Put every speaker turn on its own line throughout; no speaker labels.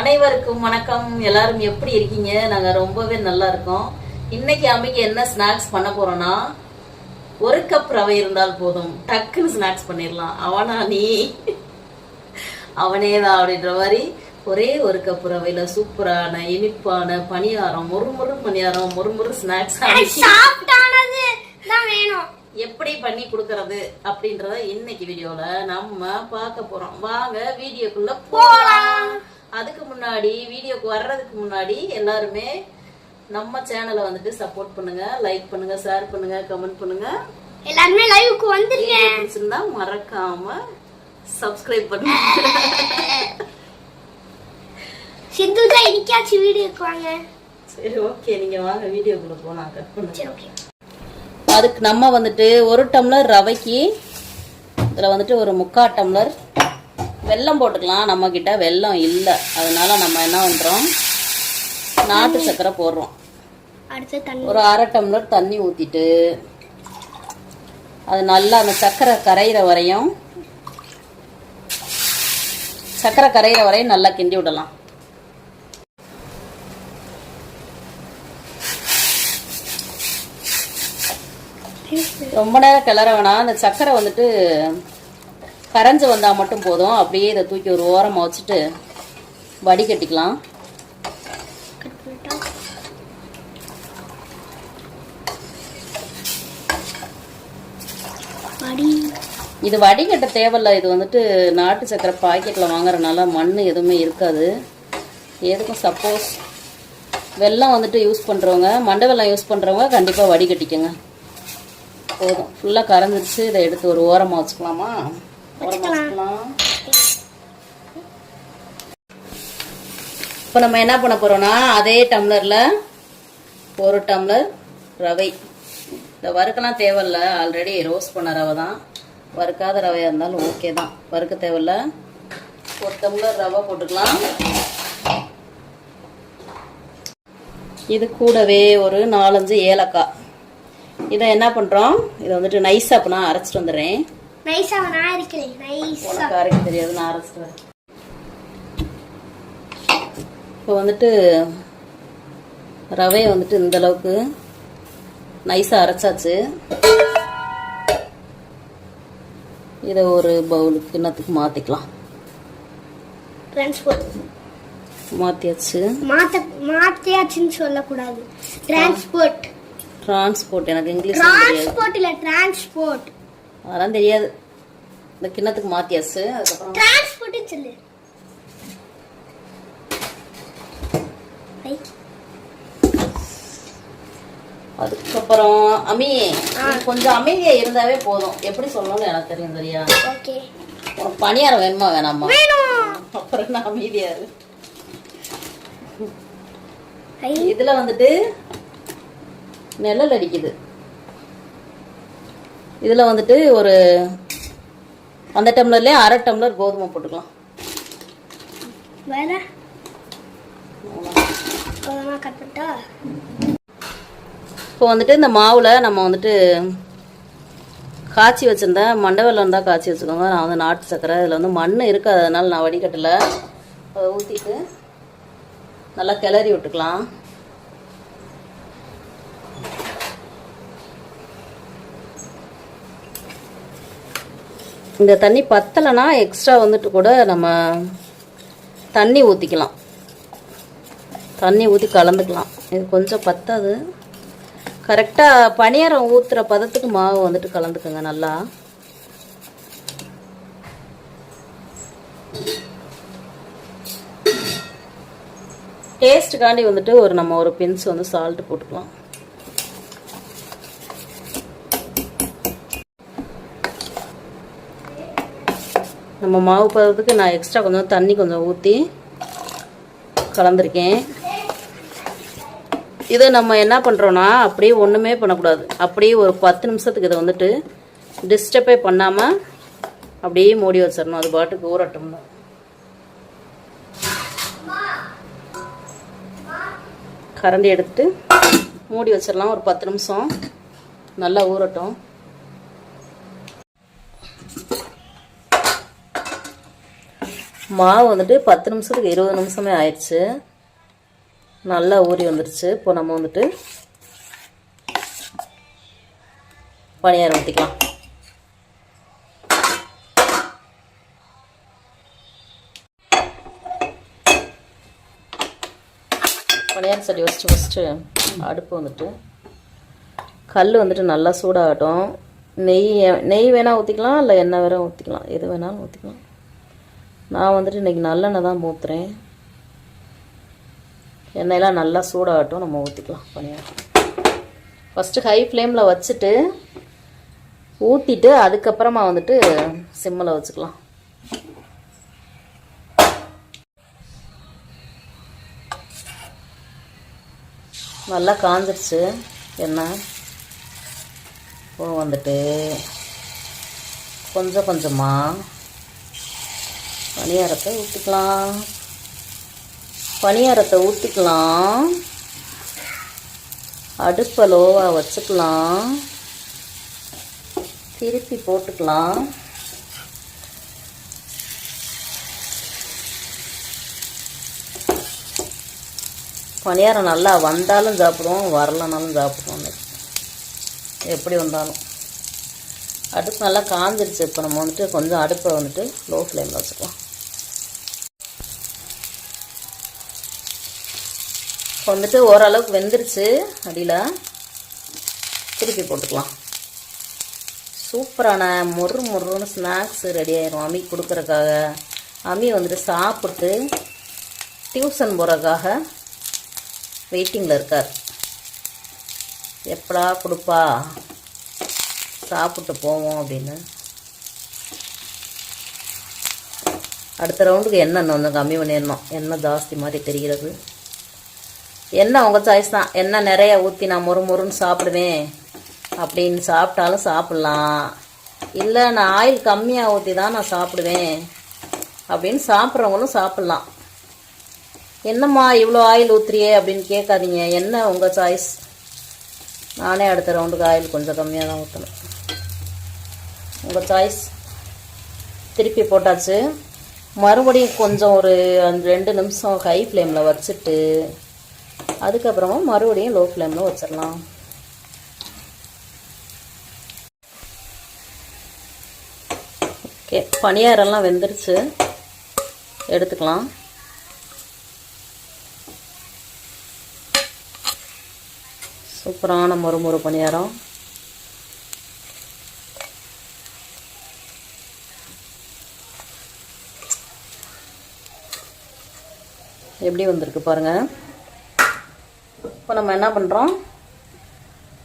அனைவருக்கும் வணக்கம். எல்லாரும் எப்படி இருக்கீங்க? நாங்க ரொம்பவே நல்லா இருக்கோம். இன்னைக்கு அம்மைக்கு என்ன ஸ்நாக்ஸ் பண்ண போறோம்னா ஒரு கப் ரவை இருந்தால் போதும். டக்குன்னு ஸ்நாக்ஸ் பண்ணிடலாம். அவனா நீ. அவனே தான் அப்படின்ற மாதிரி ஒரே ஒரு கப் ரவையில சூப்பரான இனிப்பான பணியாரம் முறுமுறு பணியாரம் முறுமுறு ஸ்நாக்ஸ்
வேணும்.
எப்படி பண்ணி கொடுக்கறது அப்படின்றத இன்னைக்கு வீடியோல நம்ம பார்க்க போறோம். வாங்க வீடியோக்குள்ள போலாம். அதுக்கு முன்னாடி வீடியோக்கு வர்றதுக்கு முன்னாடி எல்லாருமே நம்ம சேனலை வந்துட்டு சப்போர்ட் பண்ணுங்க லைக் பண்ணுங்க ஷேர் பண்ணுங்க கமெண்ட் பண்ணுங்க.
எல்லாருமே லைவுக்கு வந்துருங்க.
பிடிச்சிருந்தா மறக்காம சப்ஸ்கிரைப் பண்ணுங்க.
தான் இன்னைக்காச்சும் வீடியோக்கு வாங்க.
சரி ஓகே நீங்க வாங்க வீடியோக்குள்ள போலாம் கட் பண்ணுங்க அதுக்கு நம்ம வந்துட்டு ஒரு டம்ளர் ரவைக்கு இதில் வந்துட்டு ஒரு முக்கால் டம்ளர் வெல்லம் போட்டுக்கலாம். நம்ம கிட்ட வெல்லம் இல்லை. அதனால நம்ம என்ன பண்ணுறோம் நாட்டு சர்க்கரை போடுறோம். ஒரு அரை டம்ளர் தண்ணி ஊற்றிட்டு அது நல்லா அந்த சர்க்கரை கரையிற வரையும் சர்க்கரை கரையிற வரையும் நல்லா கிண்டி விடலாம். ரொம்ப நேரம் கிளற வேணாம். அந்த சர்க்கரை வந்துட்டு கரைஞ்சு வந்தா மட்டும் போதும். அப்படியே இதை தூக்கி ஒரு ஓரமா வச்சுட்டு வடிகட்டிக்கலாம் இது வடிகட்ட தேவையில்ல. இது வந்துட்டு நாட்டு சக்கரை பாக்கெட்டில் வாங்குறதுனால மண் எதுவுமே இருக்காது. எதுக்கும் சப்போஸ் வெல்லம் வந்துட்டு யூஸ் பண்ணுறவங்க மண்டை வெல்லம் யூஸ் பண்ணுறவங்க கண்டிப்பாக வடிகட்டிக்கோங்க போதும். ஃபுல்லாக கரைஞ்சிருச்சு. இதை எடுத்து ஒரு ஓரமாக ஓரமாக வச்சுக்கலாம்? இப்போ நம்ம என்ன பண்ண போகிறோம்னா அதே டம்ளரில் ஒரு டம்ளர் ரவை. இந்த வறுக்கலாம் தேவையில்ல. ஆல்ரெடி ரோஸ்ட் பண்ண ரவை தான். வறுக்காத ரவையாக இருந்தாலும் ஓகே தான். வறுக்க தேவையில்ல. ஒரு டம்ளர் ரவை போட்டுக்கலாம். இது கூடவே ஒரு நாலஞ்சு ஏலக்காய். இதை என்ன பண்ணுறோம் இதை வந்துட்டு நைஸாக இப்போ நான் அரைச்சிட்டு வந்துடுறேன்.
நைஸா நான் இருக்கிறேன் நைஸா
அரைக்க தெரியாது நான் அரைச்சிட்டு வரேன் இப்போ வந்துட்டு ரவையை வந்துட்டு இந்த அளவுக்கு நைஸாக அரைச்சாச்சு. இதை ஒரு பவுலுக்கு கிண்ணத்துக்கு மாற்றிக்கலாம்
டிரான்ஸ்போர்ட்
மாற்றியாச்சு
மாத்த மாத்தியாச்சுன்னு சொல்லக்கூடாது. டிரான்ஸ்போர்ட்
டிரான்ஸ்போர்ட் எனக்கு இங்கிலீஷ்
டிரான்ஸ்போர்ட் இல்ல டிரான்ஸ்போர்ட்
அதெல்லாம் தெரியாது. இந்த கிண்ணத்துக்கு மாற்றியாச்சு அதுக்கப்புறம்
டிரான்ஸ்போர்ட் சொல்லு. ஐ,
அதுக்கப்புறம் அம்மி நீ கொஞ்சம் அமைதியா இருந்தாவே போதும். எப்படி சொல்லணும்னு எனக்கு தெரியும் சரியா?
ஓகே
உனக்கு பணியாரம் வேணுமா வேணாமா? அப்புறம் என்ன அமைதியா இதுல வந்துட்டு நிழல் அடிக்குது. இதுல வந்துட்டு ஒரு அந்த டம்ளர்லயே அரை டம்ளர் கோதுமை போட்டுக்கலாம்.
வேற?
இப்போ வந்துட்டு இந்த மாவுல நம்ம வந்துட்டு காய்ச்சி வச்சிருந்தேன் மண்டை வெல்லம் தான் காய்ச்சி வச்சுக்கோங்க நான் வந்து நாட்டு சக்கரை இதில் வந்து மண் இருக்காது அதனால நான் வடிகட்டல. அதை ஊற்றிட்டு நல்லா கிளறி விட்டுக்கலாம். இந்த தண்ணி பத்தலைன்னா எக்ஸ்ட்ரா வந்துட்டு கூட நம்ம தண்ணி ஊற்றிக்கலாம் தண்ணி ஊற்றி கலந்துக்கலாம். இது கொஞ்சம் பத்தாது. கரெக்டாக பணியாரம் ஊற்றுற பதத்துக்கு மாவு வந்துட்டு கலந்துக்குங்க நல்லா. டேஸ்ட்டுக்காண்டி வந்துட்டு ஒரு நம்ம ஒரு பின்ஸ் வந்து சால்ட்டு போட்டுக்கலாம். நம்ம மாவு பதத்துக்கு நான் எக்ஸ்ட்ரா கொஞ்சம் தண்ணி கொஞ்சம் ஊற்றி கலந்துருக்கேன். இதை நம்ம என்ன பண்ணுறோன்னா அப்படியே ஒன்றுமே பண்ணக்கூடாது. அப்படியே ஒரு பத்து நிமிஷத்துக்கு இதை வந்துட்டு டிஸ்டர்பே பண்ணாமல் அப்படியே மூடி வச்சிடணும். அது பாட்டுக்கு ஊறட்டும்னு கரண்டி எடுத்துட்டு மூடி வச்சிடலாம். ஒரு பத்து நிமிஷம் நல்லா ஊறட்டும். மாவு வந்துட்டு பத்து நிமிஷத்துக்கு இருபது நிமிஷமே ஆயிடுச்சு. நல்லா ஊறி வந்துடுச்சு இப்போ நம்ம வந்துட்டு பணியாரம் ஊற்றிக்கலாம் பணியாரம் சட்டி ஃபஸ்ட்டு ஃபஸ்ட்டு அடுப்பு வந்துட்டு கல் வந்துட்டு நல்லா சூடாகட்டும். நெய் நெய் வேணால் ஊற்றிக்கலாம் இல்லை எண்ணெய் வேணால் ஊற்றிக்கலாம் எது வேணாலும் ஊற்றிக்கலாம் நான் வந்துட்டு இன்றைக்கி நல்லெண்ணெய் தான் ஊற்றுறேன் எண்ணெயெல்லாம் நல்லா சூடாகட்டும் நம்ம ஊற்றிக்கலாம் பணியாரம் ஃபஸ்ட்டு ஹை ஃப்ளேமில் வச்சுட்டு ஊற்றிட்டு அதுக்கப்புறமா வந்துட்டு சிம்மில் வச்சுக்கலாம். நல்லா காஞ்சிருச்சு எண்ணெய். பூ வந்துட்டு கொஞ்சம் கொஞ்சமாக பணியாரத்தை ஊற்றிக்கலாம் பணியாரத்தை ஊற்றிக்கலாம் அடுப்பை லோவாக வச்சுக்கலாம். திருப்பி போட்டுக்கலாம். பணியாரம் நல்லா வந்தாலும் சாப்பிடுவோம் வரலனாலும் சாப்பிடுவோம் எப்படி வந்தாலும். அடுப்பு நல்லா காஞ்சிருச்சு இப்போ நம்ம வந்துட்டு கொஞ்சம் அடுப்பை வந்துட்டு லோ ஃப்ளேமில் வச்சுக்கலாம். இப்போ வந்துட்டு ஓரளவுக்கு வெந்துருச்சு அடியில். திருப்பி போட்டுக்கலாம். சூப்பரான மொறு மொறுன்னு ஸ்நாக்ஸ் ரெடி ஆயிரும் அம்மி கொடுக்குறக்காக அம்மி வந்துட்டு சாப்பிட்டு டியூஷன் போகிறக்காக வெயிட்டிங்கில் இருக்கார். எப்படா கொடுப்பா? சாப்பிட்டு போவோம் அப்படின்னு. அடுத்த ரவுண்டுக்கு எண்ணெய் கொஞ்சம் கம்மி பண்ணிடணும்? எண்ணெய் ஜாஸ்தி மாதிரி தெரிகிறது? என்ன உங்கள் சாய்ஸ் தான்? என்ன நிறைய ஊற்றி நான் மொறு மொறுன்னு சாப்பிடுவேன். அப்படின்னு சாப்பிட்டாலும் சாப்பிட்லாம். இல்லை நான் ஆயில் கம்மியாக ஊற்றி தான் நான் சாப்பிடுவேன். அப்படின்னு சாப்பிட்றவங்களும் சாப்பிட்லாம். என்னம்மா இவ்வளோ ஆயில் ஊற்றுறியே அப்படின்னு கேட்காதீங்க. என்ன உங்கள் சாய்ஸ் நானே அடுத்த ரவுண்டுக்கு ஆயில் கொஞ்சம் கம்மியாக தான் ஊற்றணும் உங்கள் சாய்ஸ் திருப்பி போட்டாச்சு. மறுபடியும் கொஞ்சம் ஒரு அந்த ரெண்டு நிமிஷம் ஹை ஃப்ளேமில் வச்சுட்டு அதுக்கப்புறமா மறுபடியும் லோ ஃப்ளேமில் வச்சிடலாம் ஓகே பணியாரெல்லாம் வெந்துருச்சு. எடுத்துக்கலாம். சூப்பரான மொறு மொறு பணியாரம் எப்படி வந்திருக்கு பாருங்கள் இப்போ நம்ம என்ன பண்ணுறோம்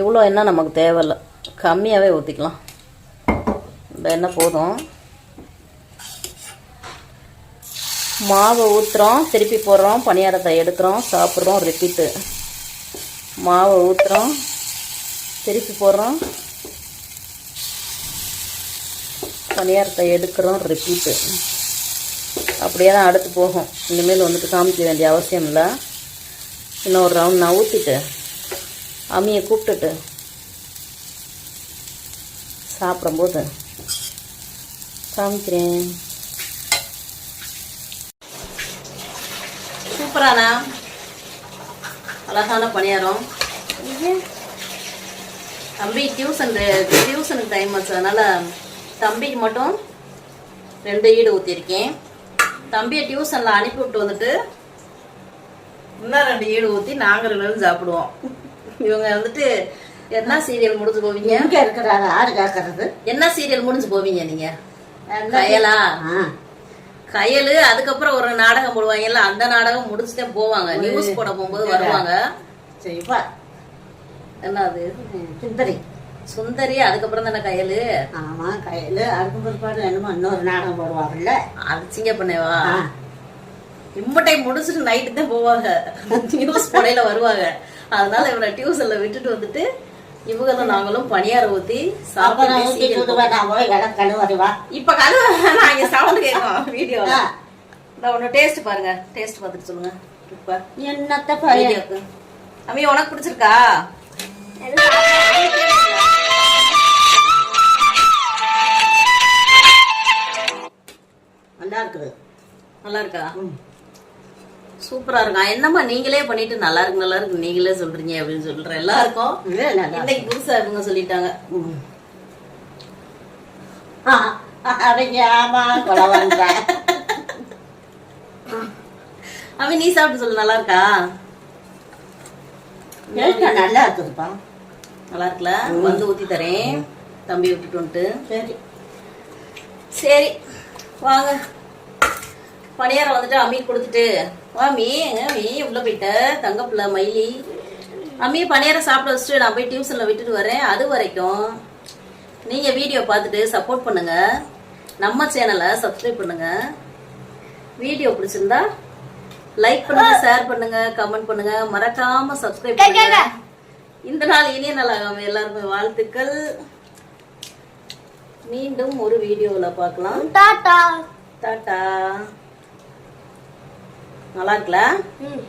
இவ்வளோ எண்ணெய் நமக்கு தேவையில்லை. கம்மியாகவே ஊற்றிக்கலாம் இந்த எண்ணெய் போதும். மாவை ஊற்றுறோம் திருப்பி போடுறோம். பணியாரத்தை எடுக்கிறோம். சாப்பிட்றோம். ரிப்பீட்டு மாவை ஊற்றுறோம் திருப்பி போடுறோம். பணியாரத்தை எடுக்கிறோம். ரிப்பீட்டு அப்படியே தான் அடுத்து போகும். இனிமேல் வந்துட்டு காமிக்க வேண்டிய அவசியம் இல்லை. இன்னொரு ரவுண்ட் நான் ஊற்றிட்டு அம்மியை கூப்பிட்டுட்டு சாப்பிடும்போது காமிக்கிறேன். சூப்பரானா அழகான பணியாரம். தம்பி டியூஷன் டியூஷனுக்கு டைம் ஆச்சு அதனால தம்பிக்கு மட்டும் ரெண்டு ஈடு ஊற்றிருக்கேன் தம்பியை டியூஷனில் அனுப்பி விட்டு வந்துட்டு இன்னும் ரெண்டு ஈடு ஊற்றி நாங்கள் ரெண்டு பேரும் சாப்பிடுவோம். இவங்க வந்துட்டு என்ன சீரியல் முடிஞ்சு போவீங்க?
எங்க இருக்கிறாரு ஆறு கேட்கறது
என்ன சீரியல் முடிஞ்சு போவீங்க நீங்க? கயலா? கயலு அதுக்கப்புறம் ஒரு நாடகம் போடுவாங்கல்ல அந்த நாடகம் முடிச்சுட்டே போவாங்க. நியூஸ் போட போகும்போது வருவாங்க.
செய்வா.
என்னது?
சுந்தரி.
சுந்தரி அதுக்கப்புறம் தானே கயலு?
ஆமா கையில. அதுக்கு பிற்பாடு என்னமோ இன்னொரு நாடகம் போடுவாங்கல்ல.
அது சிங்க பண்ணேவா
ஆ.
இம்மட்டை முடிச்சுட்டு நைட்டு தான் போவாங்க. நியூஸ் போடையில வருவாங்க. அதனால இவரை டியூஷன்ல விட்டுட்டு வந்துட்டு இவங்களும் நாங்களும் பணியார ஊத்தி இப்ப கழுவ நான் இங்க சவுண்ட் கேட்கும் வீடியோ ஒண்ணு டேஸ்ட் பாருங்க. டேஸ்ட் பார்த்துட்டு சொல்லுங்க இப்ப
என்னத்த பையன்
வீடியோக்கு. அம்மி உனக்கு பிடிச்சிருக்கா?
நல்லா இருக்குது.
நல்லா இருக்கா? சூப்பரா இருக்கா என்னம்மா நீங்களே பண்ணிட்டு நல்லா இருக்கு நல்லா இருக்கு நீங்களே சொல்றீங்க அப்படின்னு சொல்ற எல்லாருக்கும் இன்னைக்கு புதுசா இவங்க சொல்லிட்டாங்க.
அடங்கி ஆமா கொலை வந்தேன்
அவன் நீ சாப்பிட்டு சொல்லு நல்லா இருக்கா?
நல்லா இருக்குதுப்பா.
நல்லா இருக்குல்ல? வந்து ஊத்தி தரேன். தம்பி விட்டுட்டு வந்துட்டு.
சரி.
சரி வாங்க. பணியாரம் வந்துட்டு அம்மி கொடுத்துட்டு வா மீ எங்க மீ உள்ள போயிட்ட தங்க பிள்ளை மயிலி. அம்மி பணியாரம் சாப்பிட வச்சுட்டு நான் போய் டியூஷன்ல விட்டுட்டு வரேன். அது வரைக்கும் நீங்க வீடியோ பார்த்துட்டு சப்போர்ட் பண்ணுங்க. நம்ம சேனலை சப்ஸ்கிரைப் பண்ணுங்க. வீடியோ பிடிச்சிருந்தா லைக் பண்ணுங்க ஷேர் பண்ணுங்க கமெண்ட் பண்ணுங்க. மறக்காம சப்ஸ்கிரைப் பண்ணுங்க. இந்த நாள் இனிய நாளாக எல்லாருமே வாழ்த்துக்கள். மீண்டும் ஒரு வீடியோல பார்க்கலாம்.
டாட்டா.
டாட்டா. நல்லா இருக்குல்ல?
ம்.